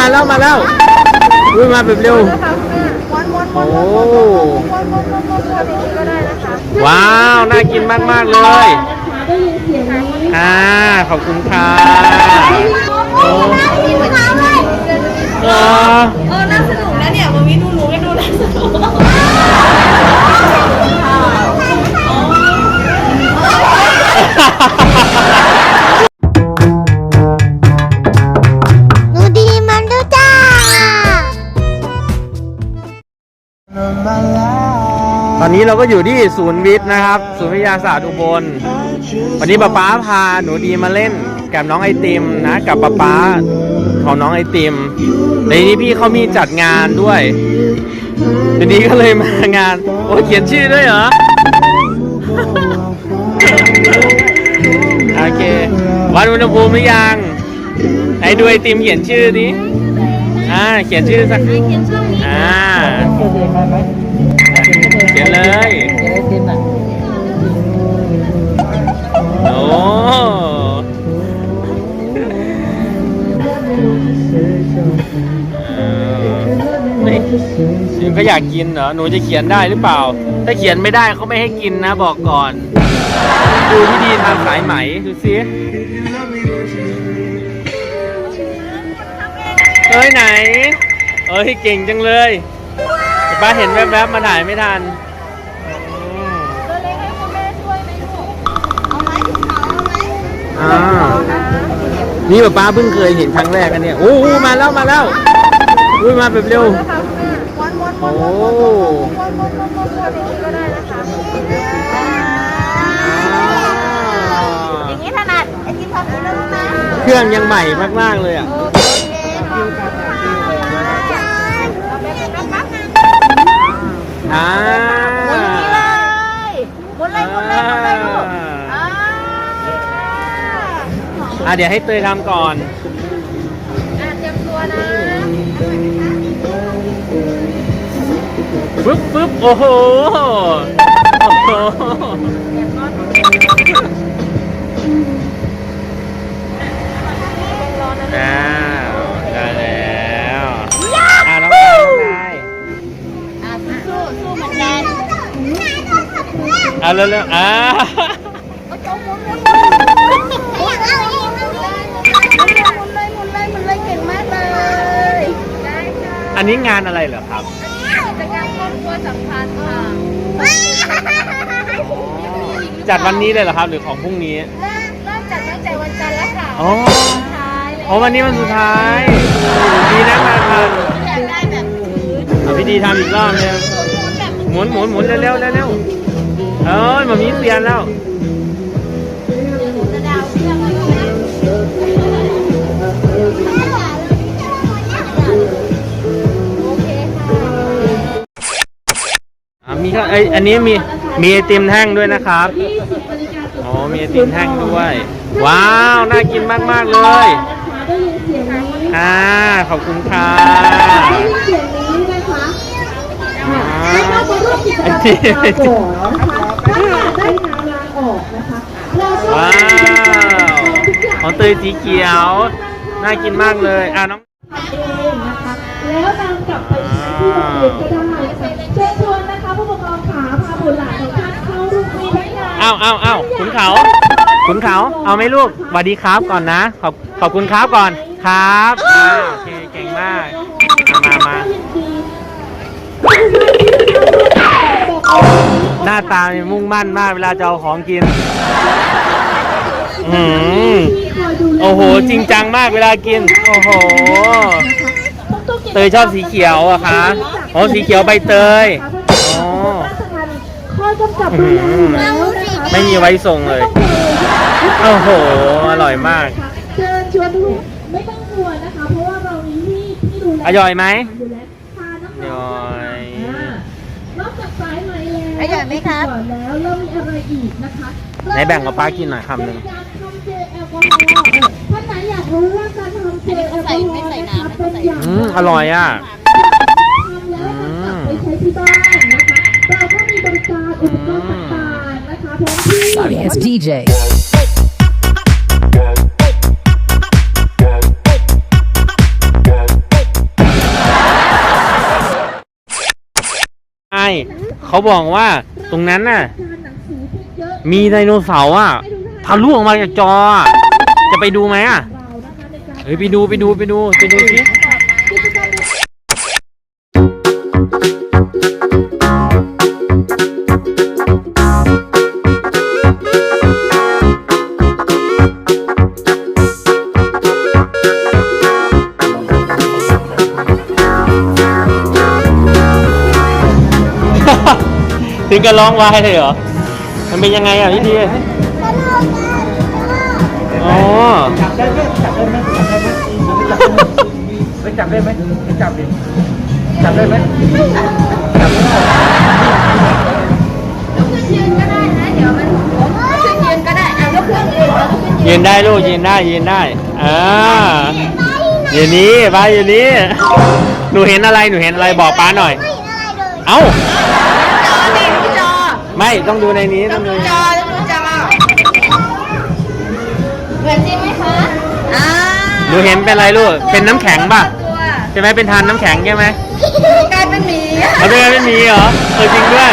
มาแล้วมาแล้วอุ้ยมาแบบเร็วโอ้ว้าว น่ากินมากๆเลย ได้ยินเสียงนี้อ่า ขอบคุณค่ะโอ้เออเออน่าสนุกนะเนี่ยวันนี้ดูหนูกันดูน่าสนุก อนนี้เราก็อยู่ที่ศูนย์วิทย์นะครับ ศูนย์วิทยาศาสตร์อุบล วันนี้ป๊าป๊าพาหนูดีมาเล่นกับน้องไอติมนะ กับป๊าป๊าของน้องไอติมในนี้พี่เขามีจัดงานด้วยทีนี้ก็เลยมางาน โอ้ยเขียนชื่อด้วยเหรอ โอเค วัดอุณหภูมิหรือยังไหนดูไอติมเขียนชื่อดิอ่า เขียนชื่อสักอ่า เขียนเลยโอ้เออนี่ซิมก็อยากกินเหรอ หนูจะเขียนได้หรือเปล่า ถ้าเขียนไม่ได้เขาไม่ให้กินนะบอกก่อน ดูวิธีทำสายไหมดูสิเอ้ยไหน เอ้ยเก่งจังเลย ป้าเห็นแวบๆมาถ่ายไม่ทันอืมตัวเล็กให้คุณแม่ช่วยไหมลูกเอาไหมเอาไหมอ่านี่ป้าป้าเพิ่งเคยเห็นครั้งแรกกันเนี่ยโอ้โหมาแล้วมาแล้วอุ้ยมาแบบเร็ววนวนวโอ้นวนวนวนวนวนวนอย่างนี้ก็ได้นะคะอย่างนี้ถนัดไอ้กินทำนี้แล้วนะเครื่องยังใหม่มากๆเลยอะโอเคข อะเดี๋ยวให้เตยทำก่อน อะเตรียมตัวนะปึ๊บปึ๊บโอ้โห โอ้โหอ้าวได้แล้วอ่าน้องนายน้องนายอะสู้สู้เหมือนกัน เอาเร็วๆอ่า อันนี้งานอะไรเหรอครับ กิจกรรมครอบครัวสัมพันธ์ค่ะจัดวันนี้เลยเหรอครับ หรือของพรุ่งนี้ เริ่มเริ่มจัดตั้งแต่วันจันทร์แล้วค่ะอ๋อ สุดท้ายเลยอ๋อวันนี้วันสุดท้ายดีนะมาทันอยากได้แบบพื้นเอาพี่ดีทำอีกรอบนึงแบบหมุนหมุนหมุนเร็วๆเร็วๆเอ้ยมามีเปลี่ยนแล้ว มีก็เอ้ยอันนี้มีมีไอติมแท่งด้วยนะครับอ๋อมีไอติมแท่งด้วย ว้าวน่ากินมากๆเลยได้ยินเสียอ่าขอบคุณค่ะได้ยินเสียงนี้นะคะอ่าให้เข้ามาร่วมกิจกรรมกับเราก่อนนะคะถ้ยากได้ทางลาออกนะคะเราก็ว้ามีบริการวทุกอย่างของเตยสีเขียว น่ากินมากเลยอ่าน้องแล้วนำกลับไปใช้ที่โรงเรียนก็ได้นะคะเชิญชวนนะคะ อ้าวอ้าวอ้าวขุนเขา ขุนเขา เอาไหมลูกสวัสดีครับก่อนนะ ขอบขอบคุณครับก่อน ครับอ่าโอเคเก่งมาก มามาหน้าตาเนี่ยมุ่งมั่นมากเวลาจะเอาของกิน อืมโอ้โห จริงจังมากเวลากิน โอ้โห เตยชอบสีเขียวอะคะอ๋อสีเขียวใบเตย อ๋อคอยกำกับดูแลอยู่แล้วนะคะ ไม่มีไว้ส่งเลย โอ้โห อร่อยมาก เชิญชวนทุกไม่ต้องกลัวนะคะ เพราะว่าเรามีที่ที่ดูแลอร่อยไหมดูแลพาน้องๆอร่อยอ่านอกจากสายไหมแล้วอร่อยไหมครับก่อนแล้วเรามีอะไรอีกนะคะไหนแบ่งกับป้ากินหน่อยคำหนึ่งเป็นการทำเจลแอลกอฮอล์ท่านไหนอยากรู้ว่าการทำเจลแอลกอฮอล์นะคะเป็นอย่างอืมอร่อยอะทำแล้วนำกลับไปใช้ที่บ้านนะคะเราก็มีบริการอุปกรณ์ต่าง Sorry, DJ. ใช่เขาบอกว่าตรงนั้นน่ะ มีไดโนเสาร์อะทะลุออกมาจากจอจะไปดูไหมอะ เฮ้ยไปดูไปดูไปดูไปดูสิ งกับร้องไห้เลยเหรอ มันเป็นยังไงอะพี่ทีอ๋อจับได้ไหมจับได้ไหมจับได้ไหมไปจับได้ไหมไปจับดิจับได้ไหมจับไม่ได้ลุกขึ้นยืนก็ได้นะเดี๋ยวมันลุกขึ้นยืนก็ได้อะลุกขึ้นยืนแล้วลุกขึ้นยืนยืนได้ลูกยืนได้ยืนได้อ่าอยู่นี้ป้าอยู่นี้หนูเห็นอะไรหนูเห็นอะไรบอกป้าหน่อย เอ้าจอดิดูจอ ไม่ต้องดูในนี้ต้องดูจอดูจอเหมือนจริงไหมคะอ่าหนูเห็นเป็นอะไรลูกเป็นน้ำแข็งป่ะตัวใช่ไหมเป็นทานน้ำแข็งใช่ไหมกลายเป็นหมีเอาด้วยไม่มีเหรอเออจริงด้วย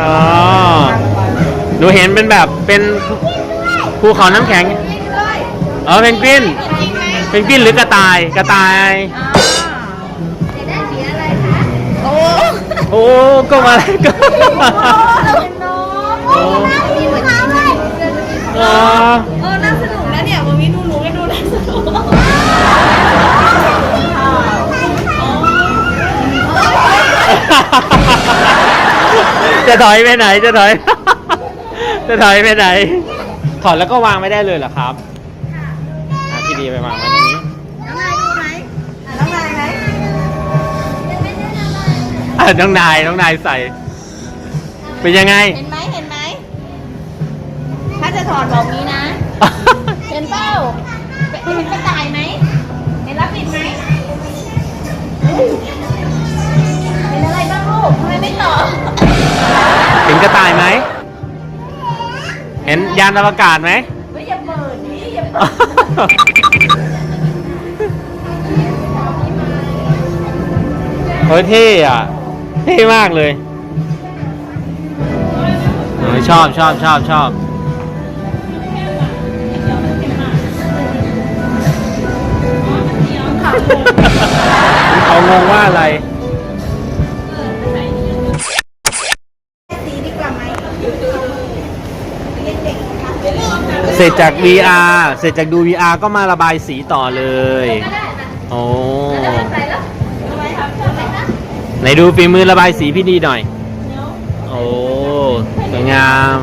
อ๋อหนูเห็นเป็นแบบเป็นภูเขาน้ำแข็งเออเป็นกวินจริงไหมเป็นกวินหรือกระต่ายกระต่าย โอ้ก็มาก็เราเป็นน้องโอ้มีเหมือนกันเลยอ๋อเออน่าสนุกนะเนี่ยวันนี้หนูหนูให้ดูน่าสนุกจะถอยไปไหนจะถอย จะถอยไปไหน ถอดแล้วก็วางไม่ได้เลยเหรอครับอะพี่ดีไปวางไว้ตรงนี้ น้องนายน้องนายใส่ เป็นยังไง เห็นไหมเห็นไหมถ้าจะถอดบอกนี้นะ เห็นเป้าเห็นกระต่ายไหมเห็นรับผิดไหมเห็นอะไรบ้างลูกทำไมไม่ตอบเห็นกระต่ายไหม เห็นยานอวกาศไหมเฮ้ยอย่าเปิดนี่อย่าเปิดเฮ้ยเท่อะ เท่มากเลยเออชอบชอบชอบชอบเขางงว่าอะไรสีดีกว่าไหมเด็กๆนะคะเสร็จจาก VR เสร็จจากดู VR ก็มาระบายสีต่อเลยก็ได้นะโอ้ ไหนดูฝีมือระบายสีพี่ดีหน่อย โอ้ สวยงาม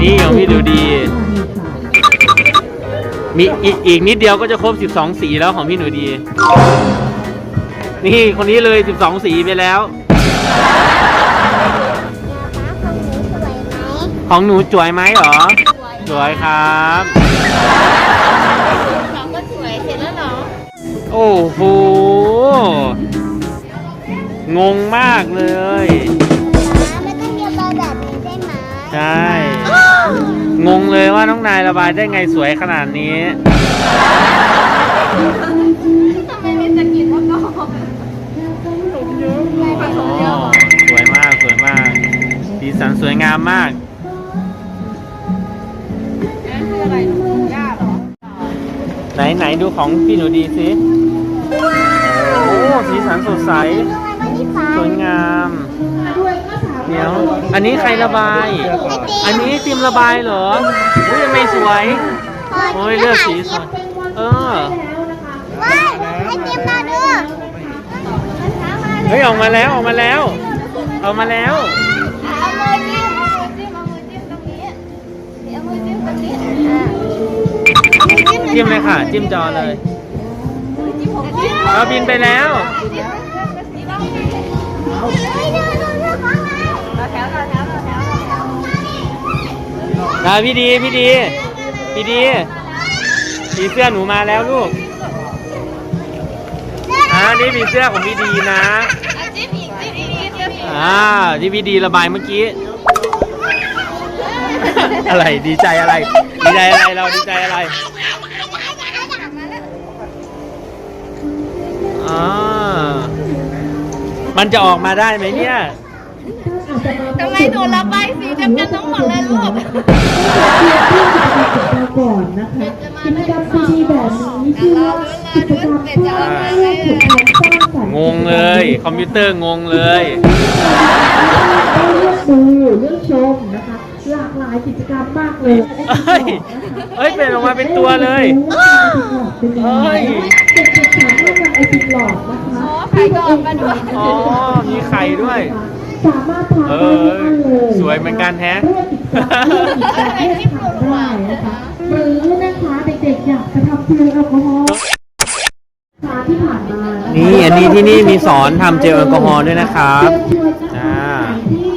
นี่ของพี่ดูดีมีอีกอีกนิดเดียวก็จะครบ 12 สีแล้วของพี่หนูดี นี่คนนี้เลย 12 สีไปแล้ว ของหนูสวยไหมเหรอ สวยครับน้องก็สวยเสร็จแล้วเหรอ โอ้โห งงมากเลยไม่ต้องเรียนรอยแบบนี้ได้ไหมใช่ งงเลยว่าน้องนายระบายได้ไงสวยขนาดนี้ สีสันสวยงามมาก นั่นคืออะไรหญ้าเหรอไหนไหนดูของพี่หนูดีสิโอ้สีสันสดใส สวยงามด้วยก็สามารถเดี๋ยว อันนี้ใครระบาย อันนี้ติมระบายเหรออุ้ยทำไมสวย โอ้ยเลือกสีสวยเป็นวันเอสุดอท้ายแล้วนะคะว้ายให้เตรียมมาด้วย เฮ้ยออกมาแล้วออกมาแล้ว ออกมาแล้ว จิ้มเลยค่ะ จิ้มจอเลยเราบินไปแล้วจิ้มจิ้มต่อแถวต่อแถวต่อแถวต่อแถวอ่าพี่ดีพี่ดี พี่ดีสีเสื้อหนูมาแล้วลูกอ่านี่มีเสื้อของพี่ดีนะอะจิ๊บอีกจีบอีกจีบอีกอ่าที่พี่ดีระบายเมื่อกี้ อะไรดีใจอะไร ดีใจอะไรเราดีใจอะไร อ่ามันจะออกมาได้ไหมเนี่ย ทำไมหนูระบายสีเดียวกันทั้งหมดเลยลูกก่อนนะคะกิจกรรมดีๆแบบนี้ชื่อว่ากิจกรรมเพื่อเรื่องสุขภาพสร้างสรรค์งงเลย คอมพิวเตอร์งงเลย ได้เลือกดูเลือกชมนะคะ หลากหลายกิจกรรมมากเลยเฮ้ยเฮ้ยเป็นออกมาเป็นตัวเลยเฮ้ย เด็กๆสามารถนำ ไอติมหลอดนะคะอ๋อไข่ก็ออกมาด้วยอ๋อมีไข่ด้วย สามารถทานเอได้อ ไม่อั้นเลยสวยเหมือนกันแฮะ เพื่อกิจกรรมเพื่อกิจกรรมเพื่อทำได้นะคะ หรือนะคะเด็กๆอยากจะทำเจลแอลกอฮอล์คาที่ผ่านมานะคะนี่อันนี้ที่นี่มีสอนทำเจลแอลกอฮอล์ด้วยนะครับเชิญชวนนะคะอ่า ที่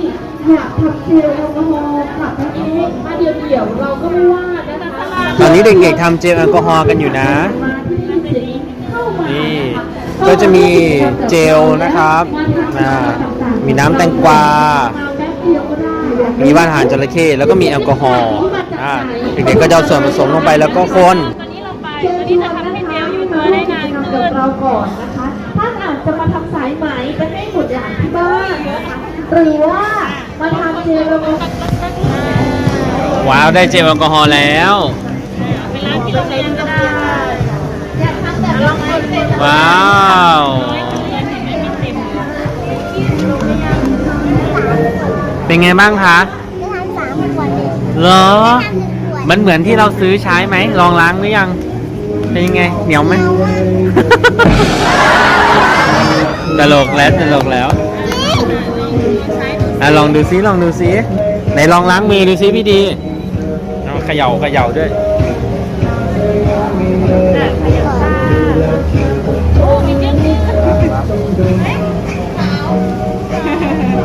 อยากทำเจลแอลกอฮอล์กลับมาเองมาเดี่ยวๆเราก็ไม่ว่านะคะ ตอนนี้เด็กๆทำเจลแอลกอฮอล์กันอยู่นะมาที่นี่ ก็จะมีเจลนะครับอ่ามีน้ำแตงกวา มีว่านอาหารจระเข้แล้วก็มีแอลกอฮอล์อ่าเด็กๆก็จะเอาส่วนผสมลงไปแล้วก็คนเชิญชวนนะคะให้อยู่ตัวได้นานขึ้นเราก่อนนะคะท่านอาจจะมาทำสายไหมไปให้บุตรหลานที่บ้านนะคะหรือว่ามาทำเจลแอลกอฮอล์ว้าวได้เจลแอลกอฮอล์แล้วอย ว้าวเป็นไงบ้างคะจะทำสามขวดเลยเหรอทำหนึ่งขวดมันเหมือนที่เราซื้อใช้ไหมลองล้างหรือยัง เป็นยังไง เหนียวไหม ตลกแล้วตลกแล้วอะลองดูซิลองดูซิไหนลองล้างมือดูซิพี่ดีเอาเขย่าเขย่าด้วย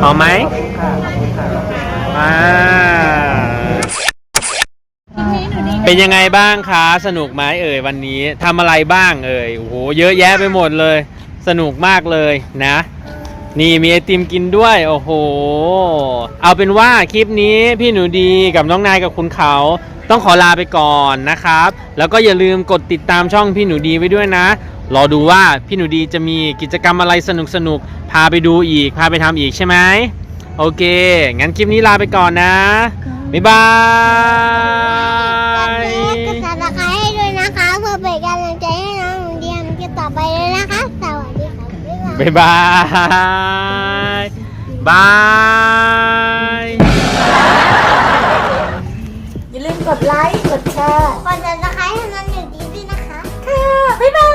หอมไหมอ่าเป็นยังไงบ้างคะสนุกไหมเอ่ยวันนี้ทำอะไรบ้างเอ่ยโอ้โหเยอะแยะไปหมดเลย สนุกมากเลยนะ นี่มีไอติมกินด้วย โอ้โห เอาเป็นว่าคลิปนี้พี่หนูดีกับน้องนายกับคุณเขาต้องขอลาไปก่อนนะครับ แล้วก็อย่าลืมกดติดตามช่องพี่หนูดีไว้ด้วยนะ รอดูว่าพี่หนูดีจะมีกิจกรรมอะไรสนุกสนุกพาไปดูอีก พาไปทำอีกใช่ไหมโอเค งั้นคลิปนี้ลาไปก่อนนะ บ๊ายบายกดซับสไครต์ให้ด้วยนะคะเพื่อเป็นกำลังใจให้น้องเดียมกิต่อไปเลยนะคะสวัสดีค่ะบ๊ายบายบายอย่าลืมกดไลค์ กดแชร์กดซับสไครต์ให้น้องหนูดีด้วยนะคะ ค่ะ บ๊ายบาย